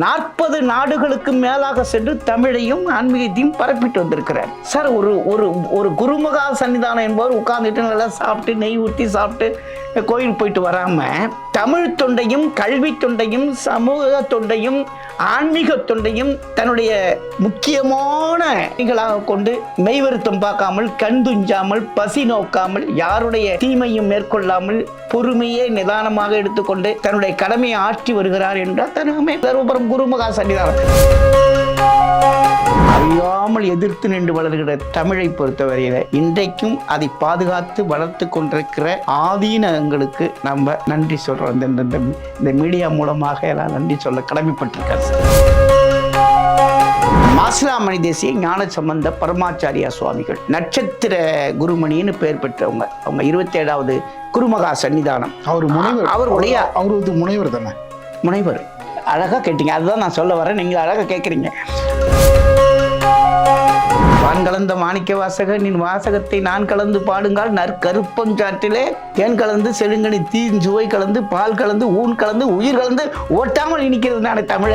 நாற்பது நாடுகளுக்கு மேலாக சென்று தமிழையும் ஆன்மீகத்தையும் பரப்பிட்டு வந்திருக்கிறார். சார் ஒரு ஒரு ஒரு குருமகா சன்னிதானம் என்பவர் உட்கார்ந்துட்டு நல்லா சாப்பிட்டு நெய் ஊற்றி சாப்பிட்டு கோயில் போயிட்டு வராமல் தமிழ் தொண்டையும் கல்வி தொண்டையும் சமூக தொண்டையும் ஆன்மீக தொண்டையும் தன்னுடைய முக்கியமான பணிகளாக கொண்டு மெய்வருத்தம் பார்க்காமல் கண் துஞ்சாமல் பசி நோக்காமல் யாருடைய தீமையும் மேற்கொள்ளாமல் பொறுமையே நிதானமாக எடுத்துக்கொண்டு தன்னுடைய கடமையை ஆற்றி வருகிறார் என்றால் தனமே தருமபுரம் குருமகா சன்னிதானம். அறியாமல் எதிர்த்து நின்று வளர்கிற தமிழை பொறுத்தவரையில இன்றைக்கும் அதை பாதுகாத்து வளர்த்து கொண்டிருக்கிற ஆதீனங்களுக்கு நம்ம நன்றி சொல்றோம். இந்த- இந்த மீடியா மூலமாக எல்லாம் நன்றி சொல்ல கடமைப்பட்டிருக்காரு. மாசிலாமணி தேசிய ஞான சம்பந்த பரமாச்சாரியா சுவாமிகள் நட்சத்திர குருமணின்னு பெயர் பெற்றவங்க. அவங்க இருபத்தி ஏழாவது குருமகா சன்னிதானம். அவர் முனைவர். அவருடைய அவர் முனைவர் தானே? முனைவர். அழகா கேட்டீங்க. அதுதான் நான் சொல்ல வரேன். நீங்க அழகா கேட்குறீங்க வான் கலந்த மாணிக்க வாசக நின் வாசகத்தை நான் கலந்து பாடுங்கால் நற்கருப்பஞ்சாற்றிலே தேன் கலந்து செழுங்கனி தீன் சுவை கலந்து பால் கலந்து ஊன் கலந்து உயிர் கலந்து ஓட்டாமல் இனிக்கிறது நான் தமிழ.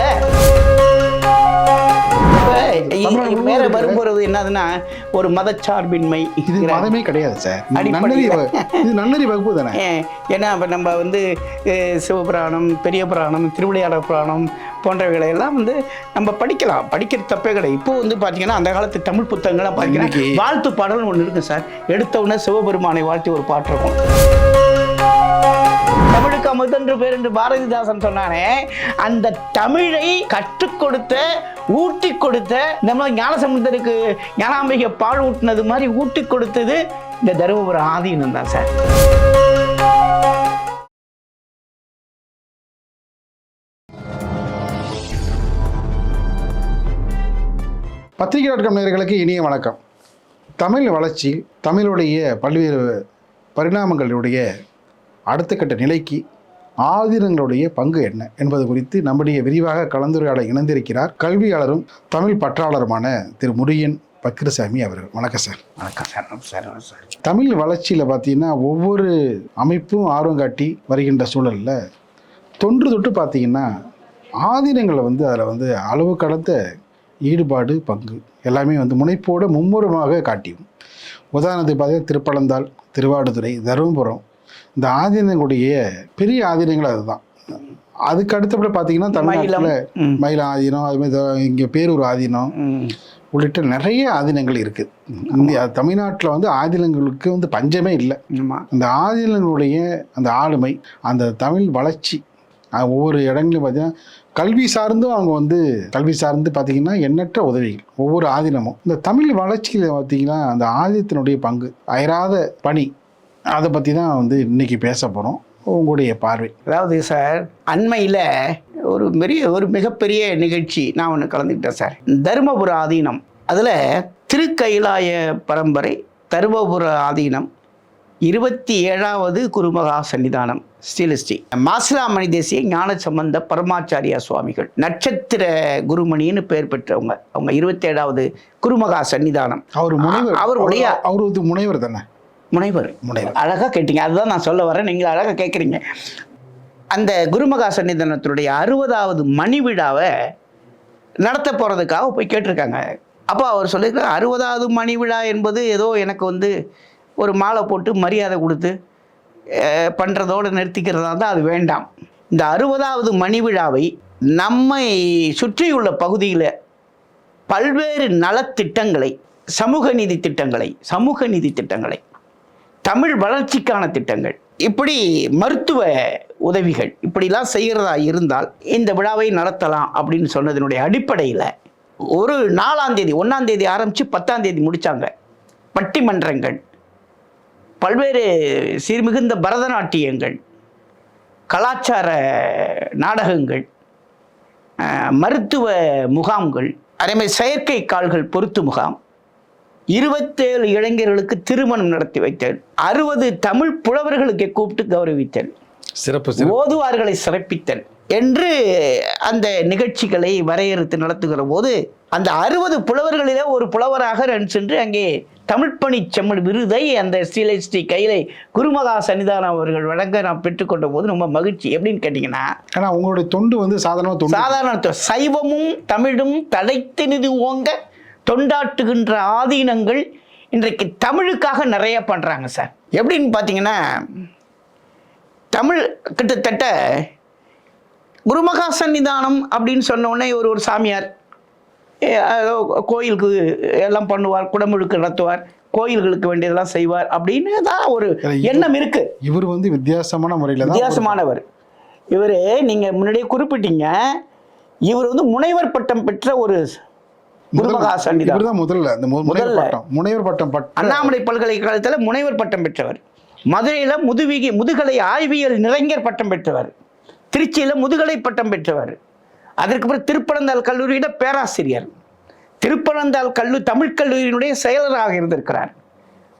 மேல வரும்போது என்னதுன்னா ஒரு மதச்சார்பின்மை இது மதமே கிடையாது சார். இது. நன்னறி வகுப்பு தானே? ஏன், ஏன்னா இப்போ நம்ம வந்து சிவபுராணம் பெரிய புராணம் திருவிளையாடல் புராணம் போன்றவைகளை எல்லாம் வந்து நம்ம படிக்கலாம். படிக்கிற தப்பே கிடையாது இப்போ வந்து பார்த்தீங்கன்னா அந்த காலத்து தமிழ் புத்தகங்கள்லாம் பார்த்தீங்கன்னா வாழ்த்து பாடல் ஒன்று இருக்கு சார். எடுத்த உடனே சிவபெருமானை வாழ்த்தி ஒரு பாட்டு இருக்கும். தமிழுக்கு அமுதென்று பேர் என்று பாரதிதாசன் சொன்னானே அந்த தமிழை கற்றுக் கொடுத்த ஊட்டி கொடுத்த நம்ம ஞானசமுந்தருக்கு ஞானாம்பிகை பால் ஊட்டினது மாதிரி ஊட்டி கொடுத்தது இந்த தருமபுரம் ஆதீனம் தான் சார். பத்திரிகை டாட் காம் நேயர்களுக்கு இனிய வணக்கம். தமிழ் வளர்ச்சி தமிழுடைய பல்வேறு பரிணாமங்களுடைய அடுத்த கட்ட நிலைக்கு ஆதீனங்களுடைய பங்கு என்ன என்பது குறித்து நம்முடைய விரிவாக கலந்துரையாட இணைந்திருக்கிறார் கல்வியாளரும் தமிழ் பற்றாளருமான திரு முருகன் பக்கிரசாமி அவர்கள். வணக்கம் சார். வணக்கம் சார். சார். சார். தமிழ் வளர்ச்சியில் பார்த்தீங்கன்னா ஒவ்வொரு அமைப்பும் ஆர்வம் காட்டி வருகின்ற சூழலில் தொன்று தொட்டு பார்த்தீங்கன்னா ஆதீனங்களை வந்து அதில் வந்து அளவு கடந்த ஈடுபாடு பங்கு எல்லாமே வந்து முனைப்போடு மும்முரமாக காட்டியும். உதாரணத்துக்கு பார்த்தீங்கன்னா திருப்பழந்தாள் திருவாடுதுறை தருமபுரம் இந்த ஆதீனங்களுடைய பெரிய ஆதீனங்கள் அதுதான். அதுக்கு அடுத்தபடி பார்த்தீங்கன்னா தமிழ்நாட்டில். மயில ஆதீனம் அதுமாதிரி இங்கே பேரூர் ஆதீனம். உள்ளிட்ட நிறைய ஆதீனங்கள் இருக்குது இந்தியா தமிழ்நாட்டில் வந்து ஆதீனங்களுக்கு வந்து பஞ்சமே இல்லை. அந்த ஆதீனங்களுடைய அந்த ஆளுமை அந்த தமிழ் வளர்ச்சி ஒவ்வொரு இடங்களையும் பார்த்தீங்கன்னா கல்வி சார்ந்தும் அவங்க வந்து கல்வி சார்ந்து பார்த்தீங்கன்னா எண்ணற்ற உதவிகள் ஒவ்வொரு ஆதீனமும். இந்த தமிழ் வளர்ச்சியில் பார்த்தீங்கன்னா அந்த ஆதீனத்தினுடைய பங்கு அயராத பணி அதை பற்றி தான் வந்து இன்னைக்கு பேச போகிறோம் உங்களுடைய பார்வை. அதாவது சார் அண்மையில் ஒரு பெரிய ஒரு மிகப்பெரிய நிகழ்ச்சி நான் ஒன்று கலந்துக்கிட்டேன் சார். தருமபுர ஆதீனம். அதில் திருக்கைலாய பரம்பரை தருமபுர ஆதீனம் இருபத்தி ஏழாவது குருமகா சன்னிதானம் ஸ்ரீலஸ்ரீ மாசிலாமணி தேசிய ஞான சம்பந்த பரமாச்சாரியா சுவாமிகள் நட்சத்திர குருமணின்னு பெயர் பெற்றவங்க. அவங்க இருபத்தி ஏழாவது குருமகா சன்னிதானம். அவர் முனைவர். அவருடைய அவர் வந்து முனைவர் தானே? முனைவர். முனைவர். அழகாக கேட்டீங்க. அதுதான் நான் சொல்ல வரேன். நீங்கள் அழகாக கேட்குறீங்க அந்த குருமகா சன்னிதானத்தினுடைய அறுபதாவது மணி விழாவை நடத்த போகிறதுக்காக போய் கேட்டிருக்காங்க. அப்போ அவர் சொல்லியிருக்காரு அறுபதாவது மணி விழா என்பது ஏதோ எனக்கு வந்து ஒரு மாலை போட்டு மரியாதை கொடுத்து பண்ணுறதோடு நிறுத்திக்கிறதா தான் அது வேண்டாம். இந்த அறுபதாவது மணி விழாவை நம்மை சுற்றியுள்ள பகுதியில் பல்வேறு நலத்திட்டங்களை சமூக நீதி திட்டங்களை சமூக நீதி திட்டங்களை தமிழ் வளர்ச்சிக்கான திட்டங்கள். இப்படி மருத்துவ உதவிகள் இப்படிலாம் செய்கிறதா இருந்தால் இந்த விழாவை நடத்தலாம் அப்படின்னு சொன்னதனுடைய அடிப்படையில் ஒரு நாலாம் தேதி ஒன்றாம் தேதி ஆரம்பித்து பத்தாம் தேதி முடித்தாங்க பட்டிமன்றங்கள் பல்வேறு சீர்மிகுந்த பரதநாட்டியங்கள் கலாச்சார நாடகங்கள் மருத்துவ முகாம்கள் அதேமாதிரி செயற்கை கால்கள் பொருத்து முகாம் இருபத்தேழு இளைஞர்களுக்கு திருமணம் நடத்தி வைத்தல் அறுபது தமிழ் புலவர்களுக்கு கூப்பிட்டு கௌரவித்தல் சிறப்பு ஓதுவார்களை சிறப்பித்தல் என்று அந்த நிகழ்ச்சிகளை வரையறுத்து நடத்துகிற போது அந்த அறுபது புலவர்களிலே ஒரு புலவராக நான் சென்று அங்கே தமிழ்ப்பணி செம்மல் விருதை அந்த ஸ்ரீலஸ்ரீ கையிலை குருமகா சன்னிதானம் அவர்கள் வழங்க நான் பெற்றுக்கொண்ட போது ரொம்ப மகிழ்ச்சி. எப்படின்னு கேட்டிங்கன்னா ஏன்னா உங்களுடைய தொண்டு வந்து சாதாரண தொண்டு. சாதாரண சைவமும் தமிழும் தழைத்து நிதி ஓங்க தொண்டாட்டுகின்ற ஆதீனங்கள் இன்றைக்கு தமிழுக்காக நிறைய பண்ணுறாங்க சார். எப்படின்னு பார்த்தீங்கன்னா தமிழ் கிட்டத்தட்ட குருமகா சன்னிதானம் அப்படின்னு சொன்ன உடனே ஒரு ஒரு சாமியார் கோயிலுக்கு எல்லாம் பண்ணுவார் குடமுழுக்கு நடத்துவார் கோயில்களுக்கு வேண்டியதெல்லாம் செய்வார் அப்படின்னு தான் ஒரு எண்ணம் இருக்கு. இவர் வந்து வித்தியாசமான முறையில் வித்தியாசமானவர். இவர் நீங்கள் முன்னாடியே குறிப்பிட்டீங்க இவர் வந்து முனைவர் பட்டம் பெற்ற ஒரு முதல்ல இந்த மு- முனைவர் முதல்ல. பட்டம் முனைவர் பட்டம் பட்ட அண்ணாமலை பல்கலைக்கழகத்தில் முனைவர் பட்டம் பெற்றவர். மதுரையில் முதுவிகி முதுகலை ஆய்வியல் நிறைஞர் பட்டம் பெற்றவர். திருச்சியில் முதுகலை பட்டம் பெற்றவர். அதற்கு பிறகு திருப்பனந்தாள் கல்லூரியிட பேராசிரியர். திருப்பனந்தாள் கல்லூரி தமிழ் கல்லூரியினுடைய செயலராக இருந்திருக்கிறார்.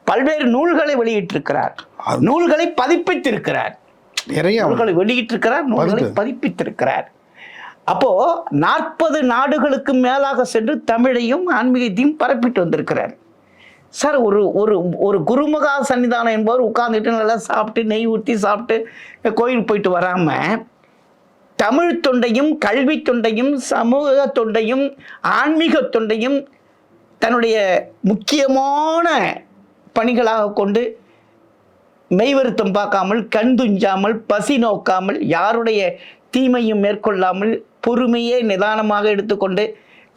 பல்வேறு நூல்களை வெளியிட்டிருக்கிறார். நூல்களை பதிப்பித்திருக்கிறார். நிறைய நூல்களை வெளியிட்டிருக்கிறார் நூல்களை பதிப்பு. பதிப்பித்திருக்கிறார். அப்போ நாற்பது நாடுகளுக்கு மேலாக சென்று தமிழையும் ஆன்மீகத்தையும் பரப்பிட்டு வந்திருக்கிறார். சார் ஒரு ஒரு ஒரு குருமகா சன்னிதானம் என்பவர் உட்கார்ந்துட்டு நல்லா சாப்பிட்டு நெய் ஊற்றி சாப்பிட்டு கோயில் போயிட்டு வராம தமிழ் தொண்டையும் கல்வி தொண்டையும் சமூக தொண்டையும் ஆன்மீக தொண்டையும் தன்னுடைய முக்கியமான பணிகளாக கொண்டு மெய்வருத்தம் பார்க்காமல் கண் துஞ்சாமல் பசி நோக்காமல் யாருடைய தீமையும் மேற்கொள்ளாமல் பொறுமையே நிதானமாக எடுத்துக்கொண்டு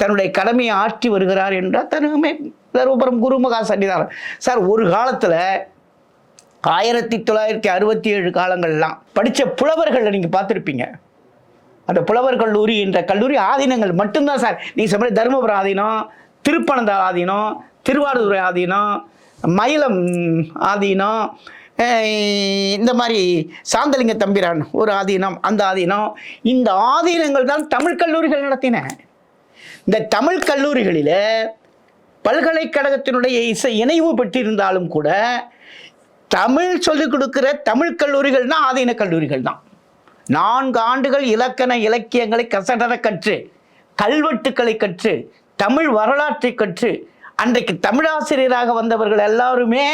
தன்னுடைய கடமையை ஆற்றி வருகிறார் என்றால் தருமே தருமபுரம் குருமகா சன்னிதானம். சார் ஒரு காலத்தில் ஆயிரத்தி தொள்ளாயிரத்தி அறுபத்தி ஏழு காலங்கள்லாம் படித்த புலவர்களை நீங்கள் பார்த்துருப்பீங்க. அந்த புலவர் கல்லூரி என்ற கல்லூரி ஆதீனங்கள் மட்டும்தான் சார். நீங்கள் சொன்ன தருமபுரம் ஆதீனம் திருப்பனந்த ஆதீனம் திருவாரூர் ஆதீனம் மயிலம் ஆதீனம் இந்த மாதிரி சாந்தலிங்க தம்பிரான் ஒரு ஆதீனம் அந்த ஆதீனம். இந்த ஆதீனங்கள் தான் தமிழ் கல்லூரிகள் நடத்தின. இந்த தமிழ் கல்லூரிகளில் பல்கலைக்கழகத்தினுடைய இசை இணைவு பெற்றிருந்தாலும் கூட தமிழ் சொல்லிக் கொடுக்கிற தமிழ் கல்லூரிகள்னா ஆதீன கல்லூரிகள் தான். நான்கு ஆண்டுகள் இலக்கண இலக்கியங்களை கசடர கற்று கல்வெட்டுக்களை கற்று தமிழ் வரலாற்றை கற்று அன்றைக்கு தமிழாசிரியராக வந்தவர்கள் எல்லாருமே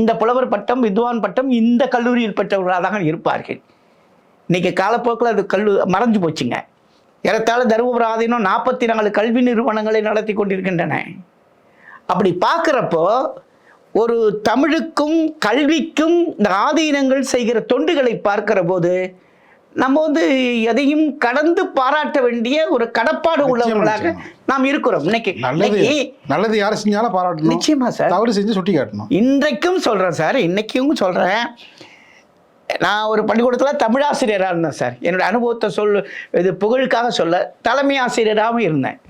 இந்த புலவர் பட்டம் வித்வான் பட்டம் இந்த கல்லூரியில் பெற்றவர்களாக தான் இருப்பார்கள். இன்னைக்கு காலப்போக்கில் அது கல்லு மறைஞ்சு போச்சுங்க. ஏறத்தாழ தருமபுரம் ஆதீனம் நாற்பத்தி நாலு கல்வி நிறுவனங்களை நடத்தி கொண்டிருக்கின்றன. அப்படி பார்க்குறப்போ ஒரு தமிழுக்கும் கல்விக்கும் இந்த ஆதீனங்கள் செய்கிற தொண்டுகளை பார்க்கிற போது நம்ம வந்து எதையும் கடந்து பாராட்ட வேண்டிய ஒரு கடப்பாடு உள்ளவர்களாக. நாம் இருக்கிறோம். இன்னைக்கு நல்லது. நல்லது யார் செஞ்சாலும் பாராட்டணும். நிச்சயமா சார். தவறு செஞ்சு சுட்டி காட்டணும். இன்றைக்கும் சொல்கிறேன் சார். இன்னைக்கும் சொல்கிறேன் நான் ஒரு பள்ளிக்கூடத்தில் தமிழாசிரியராக இருந்தேன் சார். என்னோட அனுபவத்தை சொல் இது புகழுக்காக சொல்ல தலைமை ஆசிரியராகவும் இருந்தேன்.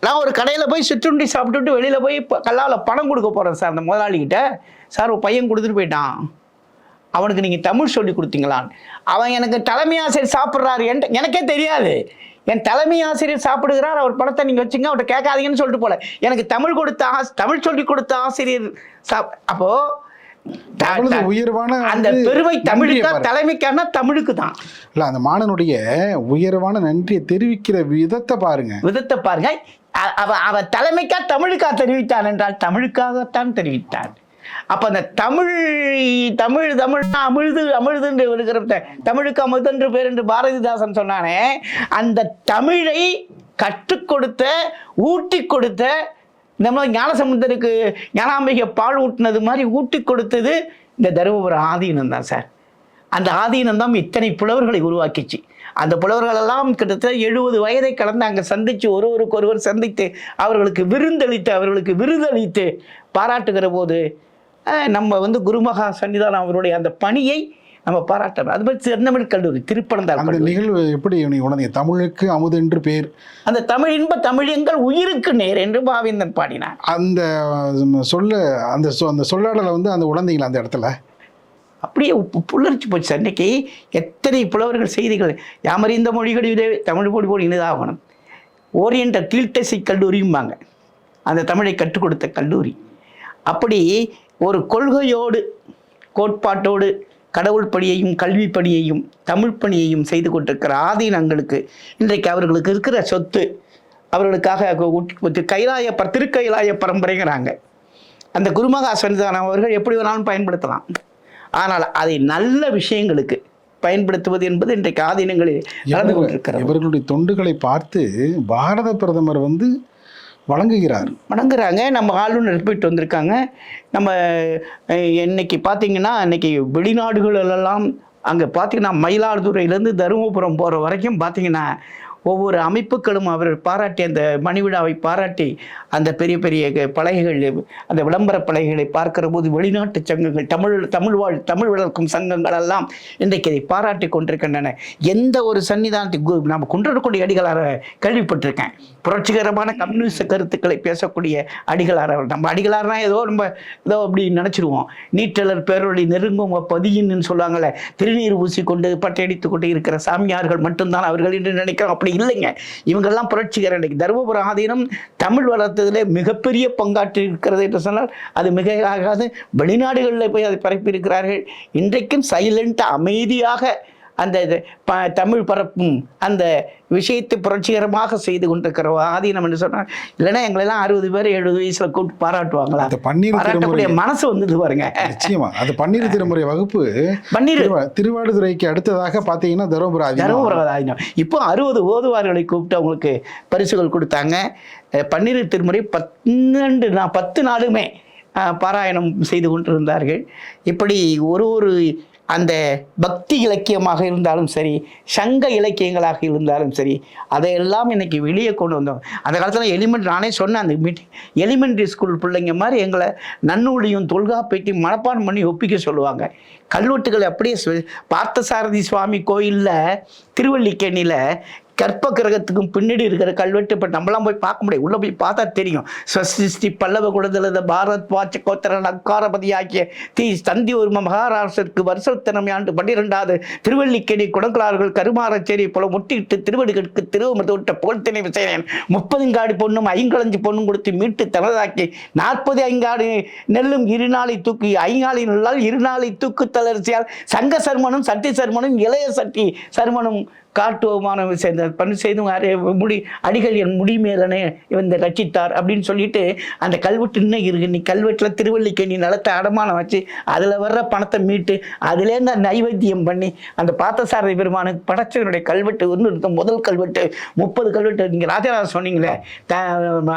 நான் ஒரு கடையில் போய் சிற்றுண்டி சாப்பிட்டுட்டு வெளியில் போய் கல்லாவில் பணம் கொடுக்க போகிறேன் சார் அந்த முதலாளிகிட்ட. சார் ஒரு பையன் கொடுத்துட்டு போயிட்டான். அவனுக்கு நீங்கள் தமிழ் சொல்லி கொடுத்தீங்களான்னு அவன் எனக்கு தலைமை ஆசிரியர் சாப்பிட்றாரு என்கிட்ட எனக்கே தெரியாது. என் தலைமை ஆசிரியர் சாப்பிடுகிறார் அவர் பணத்தை நீங்கள் வச்சுங்க அவர்கிட்ட கேட்காதீங்கன்னு சொல்லிட்டு போல. எனக்கு தமிழ் கொடுத்த ஆஸ் தமிழ் சொல்லி கொடுத்த ஆசிரியர் சாப் அப்போ த- அவ்வளவு த- உயர்வான அந்த பெருமை தமிழுக்கா. தலைமைக்கான தமிழுக்கு தான். இல்ல அந்த மாணவனுடைய உயர்வான நன்றியை தெரிவிக்கிற விதத்தை பாருங்க. விதத்தை பாருங்க. அவ அவ தலைமைக்கா தமிழுக்கா தெரிவித்தான் என்றால் தமிழுக்காகத்தான் தெரிவித்தான். அப்போ அந்த தமிழ் தமிழ் தமிழ்னா அமிழ்து அமிழ்துன்று இருக்கிற த- தமிழுக்கு என்று பேர் என்று பாரதிதாசன் சொன்னானே அந்த தமிழை கற்றுக் கொடுத்த ஊட்டி கொடுத்த நம்ம ஞானசமுந்தருக்கு ஞானாம்பிகை பால் ஊட்டினது மாதிரி ஊட்டி கொடுத்தது இந்த தருமபுரம் ஆதீனம் தான் சார். அந்த ஆதீனம் தான் இத்தனை புலவர்களை உருவாக்கிச்சு. அந்த புலவர்களெல்லாம் கிட்டத்தட்ட எழுபது வயதை கடந்து அங்கே சந்தித்து ஒருவருக்கு ஒருவர் சந்தித்து அவர்களுக்கு விருந்தளித்து அவர்களுக்கு விருதளித்து பாராட்டுகிற போது நம்ம வந்து குருமகா சன்னிதானம் அவருடைய அந்த பணியை நம்ம பாராட்டணும். அது மாதிரி திருநெல்வேலி கல்லூரி அந்த கல்லூரி. நிகழ்வு எப்படி நீங்க உணர்ந்தீங்க? தமிழுக்கு அமுது என்று பேர். அந்த தமிழ் இன்ப தமிழங்கள் உயிருக்கு நேர் என்று பாவேந்தன் பாடினார். அந்த சொல்ல அந்த அந்த சொல்லாடலை வந்து அந்த உணர்ந்தீங்களா அந்த இடத்துல? அப்படியே புல்லரிச்சு போச்சு சார் இன்னைக்கு எத்தனை புலவர்கள் செய்திகள். யாமறிந்த மொழிகளிலே தமிழ் மொழி மொழி இனிதாகணும். ஓரியன்ட கீழ்த்தசை கல்லூரியும்பாங்க. அந்த தமிழை கற்றுக் கொடுத்த கல்லூரி. அப்படி ஒரு கொள்கையோடு கோட்பாட்டோடு கடவுள் பணியையும் கல்வி பணியையும் தமிழ் பணியையும் செய்து கொண்டிருக்கிற ஆதீனங்களுக்கு இன்றைக்கு அவர்களுக்கு இருக்கிற சொத்து அவர்களுக்காக கைலாய ப- திருக்கைலாய பரம்பரைங்கிறாங்க. அந்த குருமகா சன்னிதானம் அவர்கள் எப்படி வேணாலும் பயன்படுத்தலாம். ஆனால் அதை நல்ல விஷயங்களுக்கு பயன்படுத்துவது என்பது இன்றைக்கு ஆதீனங்களில் நடந்து கொண்டிருக்கிறது. இவர்களுடைய தொண்டுகளை பார்த்து பாரத பிரதமர் வந்து வழங்குகிறார். வணங்குறாங்க. நம்ம ஆளுநர் போயிட்டு வந்திருக்காங்க. நம்ம இன்னைக்கு பார்த்தீங்கன்னா இன்னைக்கு வெளிநாடுகளெல்லாம் அங்கே பார்த்தீங்கன்னா மயிலாடுதுறையிலேருந்து தருமபுரம் போகிற வரைக்கும் பார்த்தீங்கன்னா ஒவ்வொரு அமைப்புகளும் அவர் பாராட்டி அந்த மணிவிழாவை பாராட்டி அந்த பெரிய பெரிய க- பலகைகள் அந்த விளம்பர பலகைகளை பார்க்கிற போது வெளிநாட்டு சங்கங்கள் தமிழ் தமிழ் வாழ் தமிழ் வளர்க்கும் சங்கங்கள் எல்லாம் இன்றைக்கு அதை பாராட்டி கொண்டிருக்கின்றன. எந்த ஒரு சன்னிதானத்தை கு- நம்ம குன்றக்கூடிய அடிகளார கேள்விப்பட்டிருக்கேன். புரட்சிகரமான கம்யூனிஸ்ட் கருத்துக்களை பேசக்கூடிய அடிகளார் அவர் நம்ம அடிகளார்னா ஏதோ நம்ம ஏதோ அப்படி நினச்சிருவோம். நீட்டலர் பேரொழி நெருங்கும் பதியின்னு சொல்லுவாங்கள்ல திருநீர் ஊசி கொண்டு பட்டையடித்து கொண்டு இருக்கிற சாமியார்கள் மட்டும்தான் அவர்கள் என்று நினைக்கிறோம். அப்படி இல்லைங்க. இவங்கெல்லாம் புரட்சிகர இன்னைக்கு தருமபுரம் ஆதீனம் தமிழ் வளர்த்ததில் மிகப்பெரிய பங்காற்றி இருக்கிறது என்று சொன்னால் அது மிக ஆகாது. வெளிநாடுகளில் போய் அதை பரப்பி இருக்கிறார்கள் இன்றைக்கும் சைலண்ட் அமைதியாக அந்த தமிழ் பரப்பும் அந்த விஷயத்தை புரட்சிகரமாக செய்து கொண்டிருக்கிற ஆதீனம் என்று சொன்னால் இல்லைன்னா எங்களெல்லாம் அறுபது பேர் எழுபது வயசுல கூப்பிட்டு பாராட்டுவாங்களா? அந்த பன்னீர் பாராட்டக்கூடிய மனசு வந்தது பாருங்க. நிச்சயமா. அது பன்னீர் திருமுறை வகுப்பு பன்னீர் திருவா- திருவாடுதுறைக்கு அடுத்ததாக பார்த்தீங்கன்னா தருமபுரம் அதிகம் தருமபுரம் ஆதீனம். இப்போ அறுபது ஓதுவார்களை கூப்பிட்டு அவங்களுக்கு பரிசுகள் கொடுத்தாங்க. பன்னிரு திருமுறை பன்னெண்டு நான் பத்து நாளுமே பாராயணம் செய்து கொண்டிருந்தார்கள். இப்படி ஒரு ஒரு அந்த பக்தி இலக்கியமாக இருந்தாலும் சரி சங்க இலக்கியங்களாக இருந்தாலும் சரி அதையெல்லாம் இன்னைக்கு வெளியே கொண்டு வந்தோம். அந்த காலத்தில் எலிமெண்ட் நானே சொன்னேன் அந்த மீட்டிங் எலிமெண்ட்ரி ஸ்கூல் பிள்ளைங்க மாதிரி எங்களை நன்னூலியும் தொல்காப்பைக்கும் மனப்பான் பண்ணி ஒப்பிக்க சொல்லுவாங்க. கல்வெட்டுகள் அப்படியே பார்த்தசாரதி சுவாமி கோயிலில் திருவல்லிக்கேணியில் கற்ப கிரகத்துக்கும் பின்னாடி இருக்கிற கல்வெட்டு இப்போ நம்மளாம் போய் பார்க்க முடியாது உள்ளே போய் பார்த்தா தெரியும். ஸ்வஸ்தி பல்லவ குலதலத பாரத் வாட்ச கோத்திர அக்காரபதி ஆகிய தி தந்தி உரிம மகாராஷ்டிரருக்கு வருஷத்தனமை ஆண்டு பன்னிரெண்டாவது திருவள்ளிக்கேணி குடங்களார்கள் கருமாரச்சேரி போல முட்டிட்டு திருவடிகளுக்கு திருவமது விட்ட புகழ்த்தினை விசையன் முப்பதுங்காடி பொண்ணும் ஐங்கலஞ்சு பொண்ணும் கொடுத்து மீட்டு தனதாக்கி நாற்பது ஐங்காடு நெல்லும் இருநாளை தூக்கி ஐங்காலி நல்லால் இருநாளை தூக்கு தளர்ச்சியால் சங்க சர்மனும் சட்டி சர்மனும் இளைய சட்டி சர்மனும் காட்டுவமான சேர்ந்த பணி செய்தும் முடி அடிகள் என் முடி மேலனே இந்த ரட்சித்தார் அப்படின்னு சொல்லிட்டு அந்த கல்வெட்டு இன்னும் இருக்கு. நீ கல்வெட்டில் திருவல்லிக்கேணி நிலத்தை அடமானம் வச்சு அதில் வர்ற பணத்தை மீட்டு அதுலேருந்து அந்த நைவேத்தியம் பண்ணி அந்த பார்த்தசாரதி பெருமானுக்கு படைச்சவனுடைய கல்வெட்டு ஒன்று இருந்த முதல் கல்வெட்டு முப்பது கல்வெட்டு. நீங்கள் ராஜராஜ சொன்னீங்களே த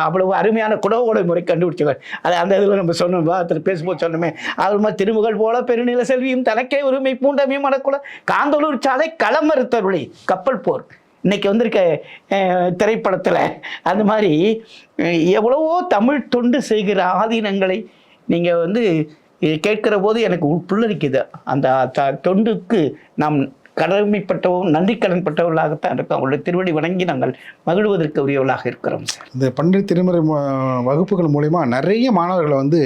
அவ்வளவு அருமையான குடவோட முறை கண்டுபிடிச்சவர். அது அந்த இதில் நம்ம சொன்னோம் விவாதத்தில் பேசும்போது சொன்னோமே அதுமா திருமுகள் போல பெருநில செல்வியும் தனக்கே உரிமை பூண்டமையும் மடக்குல காந்தலூர் சாலை களமறுத்தருளி. கப்பல் போர். இன்னைக்கு வந்திருக்க திரைப்படத்தில் அந்த மாதிரி எவ்வளவோ தமிழ் தொண்டு செய்கிற ஆதீனங்களை நீங்கள் வந்து கேட்கிற போது எனக்கு உள் புல்லரிக்குது அந்த த- தொண்டுக்கு நாம் கடமைப்பட்டவும் நன்றி கடன்பட்டவர்களாகத்தான் இருக்கோம். அவங்களுடைய திருவடி வணங்கி நாங்கள் மகிழ்வதற்கு உரியவர்களாக இருக்கிறோம் சார். இந்த பன்னீர் திருமுறை வகுப்புகள் மூலயமா நிறைய மாணவர்களை வந்து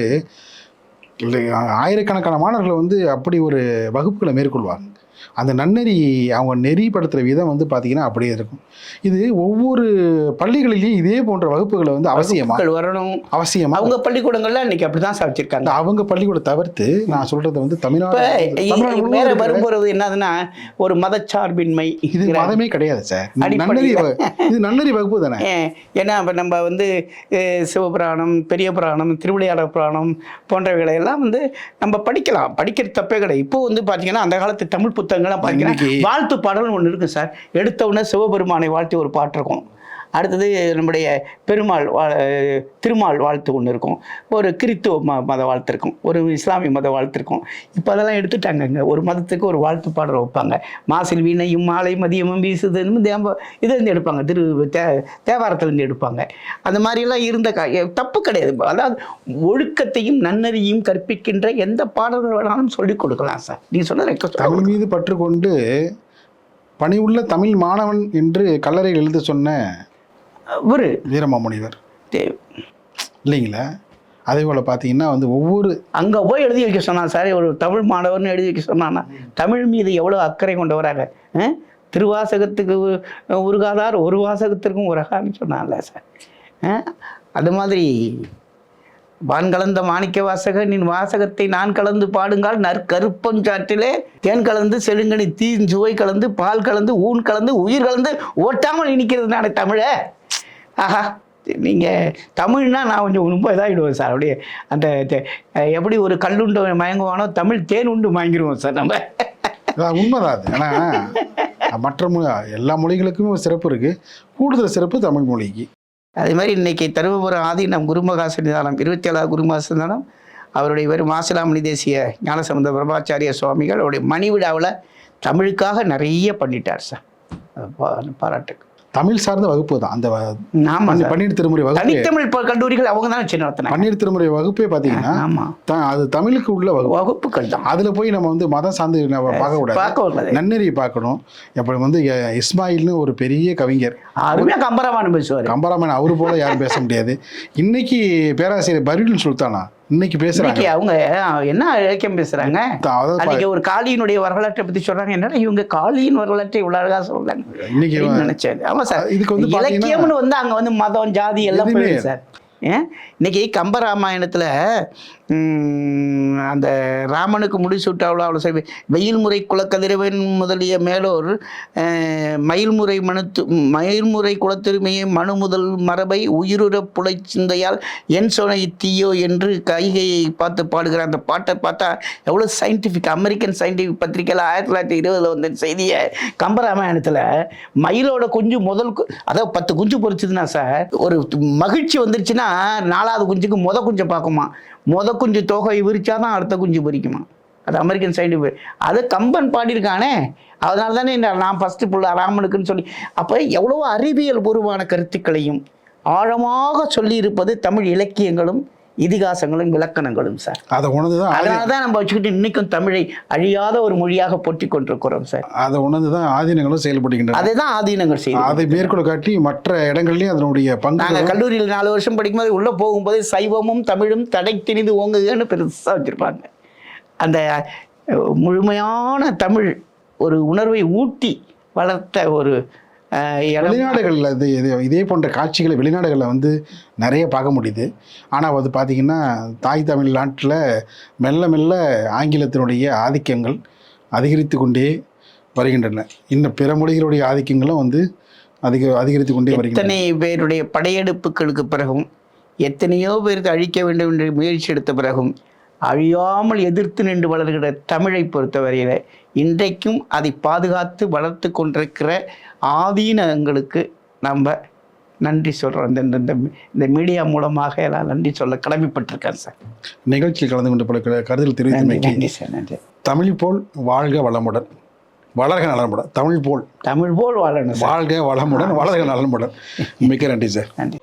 இல்லை, ஆயிரக்கணக்கான மாணவர்களை வந்து அப்படி ஒரு வகுப்புகளை மேற்கொள்வாங்க அந்த நன்னெறி அவங்க நெறிப்படுத்துகிற விதம் வந்து பார்த்தீங்கன்னா அப்படியே இருக்கும். இது ஒவ்வொரு பள்ளிகளிலேயும் இதே போன்ற வகுப்புகளை வந்து அவசியமா? மக்கள் வரணும். அவசியமா? அவங்க பள்ளிக்கூடங்கள்லாம் இன்னைக்கு அப்படிதான் சார் வச்சிருக்காங்க. அந்த அவங்க பள்ளிக்கூட தவிர்த்து நான் சொல்றது வந்து தமிழ்நாடு வேற வரும்போது என்னதுன்னா ஒரு மதச்சார்பின்மை இது மதமே கிடையாது சார். நன்னறி இது நன்னறி வகுப்பு தானே? ஏன், ஏன்னா இப்போ நம்ம வந்து சிவபுராணம் பெரிய புராணம் திருவிளையாடல் புராணம் போன்றவைகளை எல்லாம் வந்து நம்ம படிக்கலாம். படிக்கிற தப்பே கிடையாது. இப்போ வந்து பார்த்தீங்கன்னா அந்த காலத்து தமிழ் புத்தகங்கள்லாம் பார்த்தீங்கன்னா வாழ்த்து பாடல்னு ஒன்று இருக்கு சார். எடுத்த உடனே சிவபெருமானை வாழ்த்தி ஒரு பாட்டு இருக்கும். அடுத்தது நம்முடைய பெருமாள் வா- திருமால் வாழ்த்து ஒன்று இருக்கும். ஒரு கிறித்துவ ம மத வாழ்த்து இருக்கும் ஒரு இஸ்லாமிய மத வாழ்த்து இருக்கும் இப்போ அதெல்லாம் எடுத்துட்டாங்கங்க. ஒரு மதத்துக்கு ஒரு வாழ்த்து பாடல் வைப்பாங்க. மாசில் வீணையும் மாலை மதியமும் வீசுதுன்னு தேம்ப இதுலேருந்து எடுப்பாங்க. திரு தே தேவாரத்துலேருந்து எடுப்பாங்க. அந்த மாதிரியெல்லாம் இருந்த கா தப்பு கிடையாது. அதாவது ஒழுக்கத்தையும் நன்னறியும் கற்பிக்கின்ற எந்த பாடல்கள் வேணாலும் சொல்லிக் கொடுக்கலாம் சார். நீ சொன்ன ரெக்வஸ்ட் தமிழ் மீது பற்று கொண்டு பணிவுள்ள தமிழ் மாணவன் என்று கல்லறையில் எழுத சொன்ன ஒரு வீரமாமுனிவர். இல்லைங்களா? அதே போல் பார்த்தீங்கன்னா வந்து ஒவ்வொரு அங்கே போய் எழுதி வைக்க சொன்னான் சார். ஒரு தமிழ் மாணவர்னு எழுதி வைக்க சொன்னான்னா தமிழ் மீது எவ்வளோ அக்கறை கொண்டவராக? திருவாசகத்துக்கு உருகாதார் ஒரு வாசகத்திற்கும் உரகான்னு சொன்னான்ல சார்? அது மாதிரி வான் கலந்த மாணிக்க வாசக நின் வாசகத்தை நான் கலந்து பாடுங்கால் நற்கருப்பஞ்சாற்றிலே தேன் கலந்து செழுங்கனி தீன் சுவை கலந்து பால் கலந்து ஊன் கலந்து உயிர் கலந்து ஓட்டாமல் இனிக்கிறது நானே தமிழ. ஆஹா நீங்கள் தமிழ்னா நான் கொஞ்சம் ரொம்ப இதாகிடுவேன் சார். அப்படியே அந்த எப்படி ஒரு கல்லுண்டு மயங்குவானோ தமிழ் தேன் உண்டு மயங்கிடுவோம் சார் நம்ம. உண்மைதான் அது. ஏன்னா மற்ற மொழி எல்லா மொழிகளுக்குமே ஒரு சிறப்பு இருக்குது கூடுதல் சிறப்பு தமிழ் மொழிக்கு. அதே மாதிரி இன்னைக்கு தருமபுரம் ஆதீனம் குருமகா சன்னிதானம் இருபத்தி ஏழாவது குருமகா சன்னிதானம் அவருடைய பேர் மாசிலாமணி தேசிய ஞானசம்பந்த பிரம்மாச்சாரிய சுவாமிகள் அவருடைய மணி விழாவில் தமிழுக்காக நிறைய பண்ணிட்டார் சார். பாராட்டுக்கு. தமிழ் சார்ந்த வகுப்பு தான். அந்த பன்னீர் திருமுறை வகுப்பு. ப- கல்லூரிகள் அவங்க தான் வச்சு நடத்தினாங்க. பன்னீர் திருமுறை வகுப்பே பார்த்தீங்கன்னா ஆமாம் அது தமிழுக்கு உள்ள வகுப்பு. வகுப்புகள் தான். அதில் போய் நம்ம வந்து மதம் சார்ந்து பார்க்கக்கூடாது பார்க்க உள்ளது நன்னெறியை பார்க்கணும். அப்படி வந்து இஸ்மாயில்னு ஒரு பெரிய கவிஞர். அருமையாக கம்பராமாயணம் பேசுவார். கம்பராமன் அவரு போல யாரும் பேச முடியாது. இன்னைக்கு பேராசிரியர் பரிடுன்னு சொல்லிட்டானா? இன்னைக்கு பேசுறாங்க. அவங்க என்ன இலக்கியம் பேசுறாங்க? அன்னைக்கு ஒரு காளியினுடைய வரலாற்றை பத்தி சொல்றாங்க. என்னடா இவங்க காளியின் வரலாற்றை இவ்வளவு அழகா சொல்றாங்க? நினைச்சேன். ஆமா சார். இதுக்கு வந்து இலக்கியம்னு வந்து அங்க வந்து மதம் ஜாதி எல்லாம் சார். இன்னைக்கு கம்பராமாயணத்தில் அந்த ராமனுக்கு முடிசூட்டாவளோ அவ்வளோ அவ்வளோ செய்வே வெயில் முறை குலக்கதிரவன் முதலிய மேலோர் மயில்முறை மனுத்து மயில்முறை குலத்திருமையை மனு முதல் மரபை உயிருற புலை சிந்தையால் என் சோனை தீயோ என்று கைகையை பார்த்து பாடுகிற அந்த பாட்டை பார்த்தா எவ்வளோ சயின்டிஃபிக் அமெரிக்கன் சயின்டிஃபிக் பத்திரிக்கையில் ஆயிரத்தி தொள்ளாயிரத்தி இருபதில் வந்த செய்தியை கம்பராமாயணத்தில் மயிலோட குஞ்சு முதல் கு- அதாவது பத்து குஞ்சு பொறிச்சதுன்னா சார் ஒரு மகிழ்ச்சி வந்துருச்சுன்னா நாலாவது குஞ்சுக்கு முத குஞ்சை பார்க்குமா? முத குஞ்சு தொகை விரிச்சாதான் அடுத்த குஞ்சு பொறிக்குமா? அது அமெரிக்கன் சயின்டிஃபிக் அது கம்பன் பாடியிருக்கானே. அதனால தானே நான் ஃபஸ்ட்டு புள்ள ராமனுக்குன்னு சொல்லி. அப்போ எவ்வளோ அறிவியல் பூர்வமான கருத்துக்களையும் ஆழமாக சொல்லியிருப்பது தமிழ் இலக்கியங்களும் இதிகாசங்களும் இலக்கணங்களும் சார். அதை உணர்ந்து தான் அதனால தான் நம்ம வச்சுக்கிட்டு இன்னைக்கும் தமிழை அழியாத ஒரு மொழியாக போற்றிக் கொண்டிருக்கிறோம் சார். அதை உணர்ந்து தான் ஆதீனங்களும் செயல்படுகின்றன. அதுதான் ஆதீனங்கள் செய்து அதை மேற்கோள் காட்டி மற்ற இடங்கள்லயும் அதனுடைய பங்கு நாங்கள் கல்லூரியில் நாலு வருஷம் படிக்கும்போது உள்ளே போகும்போது சைவமும் தமிழும் தடை திணிந்து ஓங்குகன்னு பெருசாக வச்சுருப்பாங்க. அந்த முழுமையான தமிழ் ஒரு உணர்வை ஊட்டி வளர்த்த ஒரு வெளிநாடுகளில் இது இது இதே போன்ற காட்சிகளை வெளிநாடுகளில் வந்து நிறைய பார்க்க முடியுது. ஆனால் அது பார்த்திங்கன்னா தாய் தமிழ் நாட்டில் மெல்ல மெல்ல ஆங்கிலத்தினுடைய ஆதிக்கங்கள் அதிகரித்து கொண்டே வருகின்றன. இன்னும் பிற மொழிகளுடைய ஆதிக்கங்களும் வந்து அதிக அதிகரித்து கொண்டே வருகின்றன. எத்தனை பேருடைய படையெடுப்புகளுக்கு பிறகும் எத்தனையோ பேருக்கு அழிக்க வேண்டும் என்று முயற்சி எடுத்த பிறகும் அழியாமல் எதிர்த்து நின்று வளர்கிற தமிழை பொறுத்தவரையில் இன்றைக்கும் அதை பாதுகாத்து வளர்த்து கொண்டிருக்கிற ஆதீனங்களுக்கு நம்ம நன்றி சொல்கிறோம் இந்த இந்த- இந்த மீடியா மூலமாக எல்லாம் நன்றி சொல்ல கடமைப்பட்டிருக்கேன் சார். நிகழ்ச்சியில் கலந்து கொண்டு பல கருத்தில் நன்றி தெரிவித்தமைக்கு நன்றி சார் நன்றி. தமிழ் போல் வாழ்க வளமுடன். வளர்க நலமுடன். தமிழ் போல். தமிழ் போல் வாழணும் வாழ்க வளமுடன் வளர்க நலமுடன். மிக்க நன்றி சார். நன்றி.